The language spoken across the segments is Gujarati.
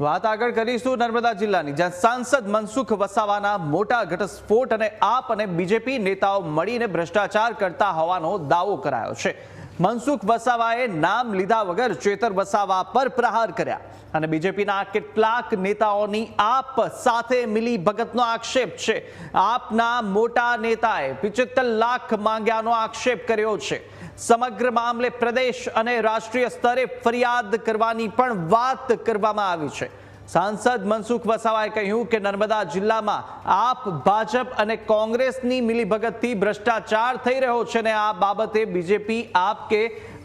વાત આગળ કરીશું નર્મદા જિલ્લાની, જ્યાં સાંસદ મનસુખ વસાવાના મોટા ઘટસ્ફોટ અને આપ અને બીજેપી નેતાઓ મળીને ભ્રષ્ટાચાર કરતા હોવાનો દાવો કરાયો છે. મનસુખ વસાવાએ નામ લીધા વગર ચેતર વસાવા પર પ્રહાર કર્યા. અને બીજેપીના કેટલાક નેતાઓની આપ સાથે મિલી ભગતનો આક્ષેપ છે. આપના મોટા નેતાએ પિચોતેર લાખ માંગ્યાનો આક્ષેપ કર્યો છે. સમગ્ર મામલે પ્રદેશ અને રાષ્ટ્રીય સ્તરે ફરિયાદ કરવાની પણ વાત કરવામાં આવી છે. સાંસદ મનસુખ વસાવાએ કહ્યું કે નર્મદા જિલ્લામાં આપ, ભાજપ અને કોંગ્રેસની મિલીભગતથી ભ્રષ્ટાચાર થઈ રહ્યો છે ને આ બાબતે બીજેપી આપ કે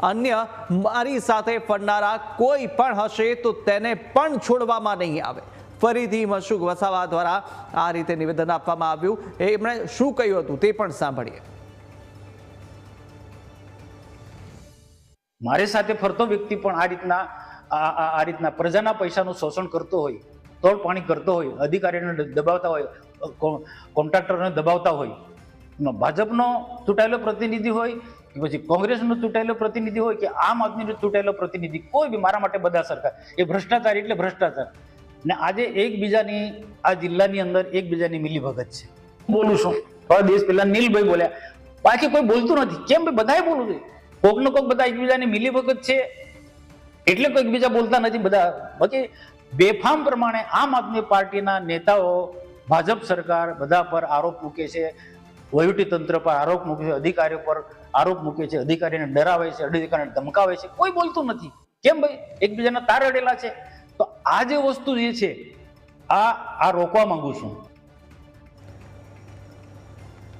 અન્ય મારી સાથે ફરનારા કોઈ પણ હશે તો તેને પણ છોડવામાં નહીં આવે. ફરીથી મનસુખ વસાવા દ્વારા આ રીતે નિવેદન આપવામાં આવ્યું. એમણે શું કહ્યું હતું તે પણ સાંભળીએ. મારી સાથે ફરતો વ્યક્તિ પણ આ રીતના આ આ- આ રીતના પ્રજાના પૈસાનું શોષણ કરતો હોય, તોડ પાણી કરતો હોય, અધિકારીને દબાવતા હોય કોન્ટ્રાક્ટરને દબાવતા હોય ભાજપનો ચૂંટાયેલો પ્રતિનિધિ હોય કે પછી કોંગ્રેસનો ચૂંટાયેલો પ્રતિનિધિ હોય કે આમ આદમીનો ચૂંટાયેલો પ્રતિનિધિ, કોઈ બી મારા માટે બધા સરકાર. એ ભ્રષ્ટાચાર એટલે ભ્રષ્ટાચાર. ને આજે એકબીજાની, આ જિલ્લાની અંદર એકબીજાની મિલીભગત છે. બોલું છું. થોડા દિવસ પહેલા નીલભાઈ બોલ્યા બાકી કોઈ બોલતું નથી. કેમ ભાઈ બધાએ બોલવું જોઈએ? કોક ને કોક બધા એકબીજાની મિલીભગત છે. એટલે કોઈ એકબીજા બોલતા નથી બધા. બાકી બેફામ પ્રમાણે આમ આદમી પાર્ટીના નેતાઓ, ભાજપ સરકાર બધા પર આરોપ મૂકે છે. વહીવટી તંત્ર પર આરોપ મૂકે છે, અધિકારીઓ પર આરોપ મૂકે છે, અધિકારીને ડરાવે છે, અધિકારીને ધમકાવે છે, કોઈ બોલતું નથી. કેમ ભાઈ? એકબીજાના તાર અડેલા છે. તો આ જે વસ્તુ જે છે, આ આ રોકવા માંગુ છું.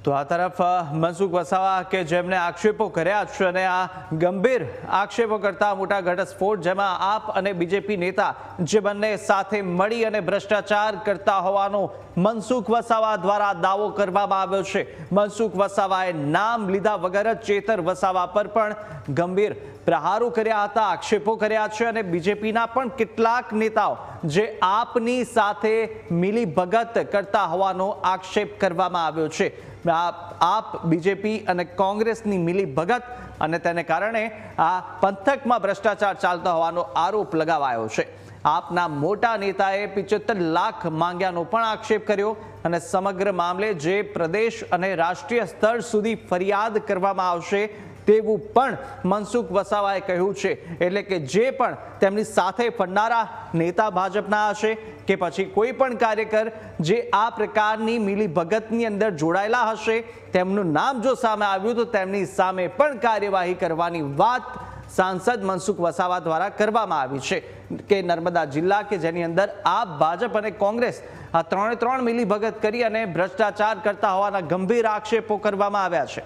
તો આ તરફ મનસુખ વસાવા કે જેમને આક્ષેપો કર્યા છે અને આ ગંભીર આક્ષેપો કરતા મોટા ઘટસ્ફોટ જેમાં આપ અને બીજેપી નેતા જે બંને સાથે મળી અને ભ્રષ્ટાચાર કરતા હોવાનો મનસુખ વસાવા દ્વારા દાવો કરવામાં આવ્યો છે. મનસુખ વસાવાએ નામ લીધા વગર જ ચેતર વસાવા પર પણ ગંભીર પ્રહારો કર્યા હતા, આક્ષેપો કર્યા છે અને બીજેપીના પણ કેટલાક નેતાઓ જે આપની સાથે મિલી ભગત કરતા હોવાનો આક્ષેપ કરવામાં આવ્યો છે. આપ બીજેપી અને કોંગ્રેસની મિલી ભગત અને તેને કારણે આ પંથકમાં ભ્રષ્ટાચાર ચાલતો હોવાનો આરોપ લગાવાયો છે. આપના મોટા નેતાએ પિચોતેર લાખ માંગ્યાનો પણ આક્ષેપ કર્યો અને સમગ્ર મામલે જે પ્રદેશ અને રાષ્ટ્રીય સ્તર સુધી ફરિયાદ કરવામાં આવશે તેવું પણ મનસુખ વસાવાએ કહ્યું છે. એટલે કે જે પણ તેમની સાથે ફરનારા નેતા ભાજપના હશે કે પછી કોઈ પણ કાર્યકર જે આ પ્રકારની મિલી ભગતની અંદર જોડાયેલા હશે, તેમનું નામ જો સામે આવ્યું તો તેમની સામે પણ કાર્યવાહી કરવાની વાત સાંસદ મનસુખ વસાવા દ્વારા કરવામાં આવી છે. કે નર્મદા જિલ્લા કે જેની અંદર આપ ભાજપ અને કોંગ્રેસ આ ત્રણે ત્રણ મિલી ભગત કરી અને ભ્રષ્ટાચાર કરતા હોવાના ગંભીર આક્ષેપો કરવામાં આવ્યા છે.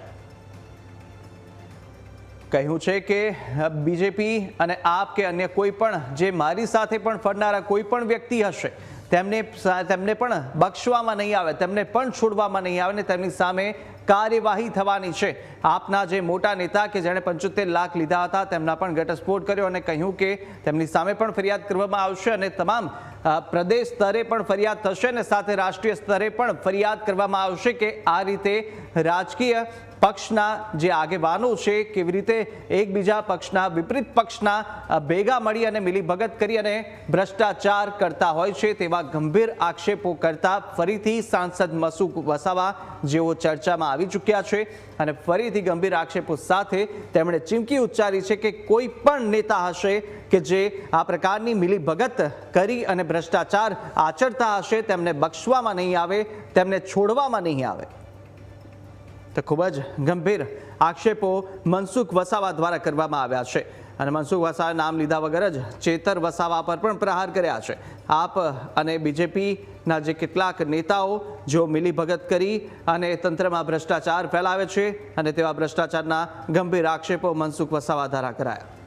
કહ્યું છે કે બીજેપી અને આપ કે અન્ય કોઈ પણ જે મારી સાથે પણ ફરનારા કોઈ પણ વ્યક્તિ હશે, તેમને તેમને પણ બક્ષવામાં નહીં આવે, તેમને પણ છોડવામાં નહીં આવે ને તેમની સામે કાર્યવાહી થવાની છે. આપના જે મોટા નેતા કે જેણે પંચોતેર લાખ લીધા હતા, તેમના પણ ઘટસ્ફોટ કર્યો અને કહ્યું કે, તેમની સામે પણ ફરિયાદ કરવામાં આવશે અને તમામ પ્રદેશ સ્તરે પણ ફરિયાદ થશે અને સાથે રાષ્ટ્રીય સ્તરે પણ ફરિયાદ કરવામાં આવશે કે આ રીતે રાજકીય પક્ષના જે આગેવાનો છે, કેવી રીતે એકબીજા પક્ષના વિપરીત પક્ષના ભેગા મળી અને મિલીભગત કરી અને ભ્રષ્ટાચાર કરતા હોય છે તેવા ગંભીર આક્ષેપો કરતા ફરીથી સાંસદ મસુક વસાવા જેઓ ચર્ચામાં આવી ચૂક્યા છે અને ફરીથી ગંભીર આક્ષેપો સાથે તેમણે ચીમકી ઉચ્ચારી છે કે કોઈ પણ નેતા હશે કે જે આ પ્રકારની મિલીભગત કરી અને ભ્રષ્ટાચાર આચરતા હશે, તેમને બક્ષવામાં નહીં આવે, તેમને છોડવામાં નહીં આવે. તો ખૂબ જ ગંભીર આક્ષેપો મનસુખ વસાવા દ્વારા કરવામાં આવ્યા છે. અને મનસુખ વસાવા નામ લીધા વગર જ ચેતર વસાવા પર પણ પ્રહાર કર્યા છે. આપ અને બીજેપીના જે કેટલાક નેતાઓ જેઓ મિલીભગત કરી અને તંત્રમાં ભ્રષ્ટાચાર ફેલાવે છે અને તેવા ભ્રષ્ટાચારના ગંભીર આક્ષેપો મનસુખ વસાવા દ્વારા કરાયા.